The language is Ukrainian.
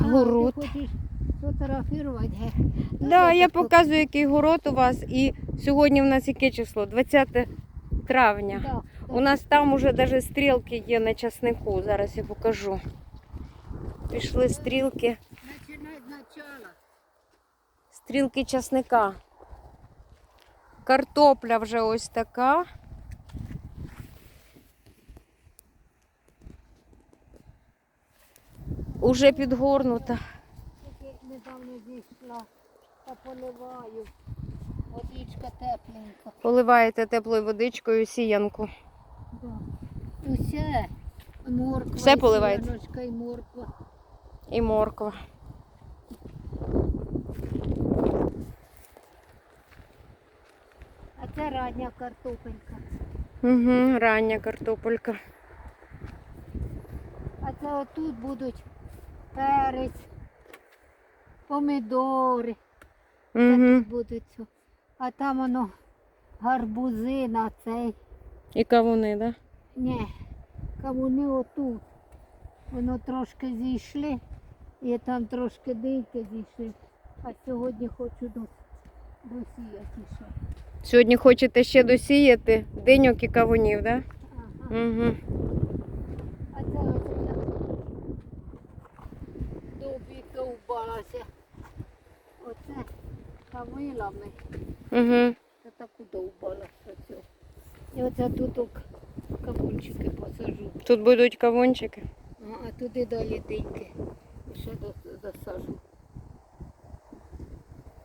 Город. Ти хочеш фотографувати? ге? Ну, Да, я показую, який город у вас. І сьогодні в нас яке число? 20 травня. Да, У нас там уже навіть стрілки є на часнику. Зараз я покажу. Пішли стрілки. Стрілки часника. Картопля вже ось така. Уже підгорнута. Недавно зійшла, та поливаю. Водичка тепленька. Поливаєте теплою водичкою сіянку. Да. Усе. Морква. Все і поливаєте? і морква. І морква. А це рання картопелька. Угу, рання картопелька. А це отут будуть перець, помідори. Угу. будуть. А там воно гарбузи на цей. І кавуни, да? Ні, кавуни отут. Воно трошки зійшли, і там трошки дийки зійшли. А сьогодні хочу до, досіяти ще. Сьогодні хочете ще досіяти деньок і кавунів, да? Ага. Угу. А це ось я добі довбалася. Оце камилами. Угу. Це так довбалася цю. І оце тут кавунчики посажу. Тут будуть кавунчики. А, туди далі дийки. Ще до- досажу.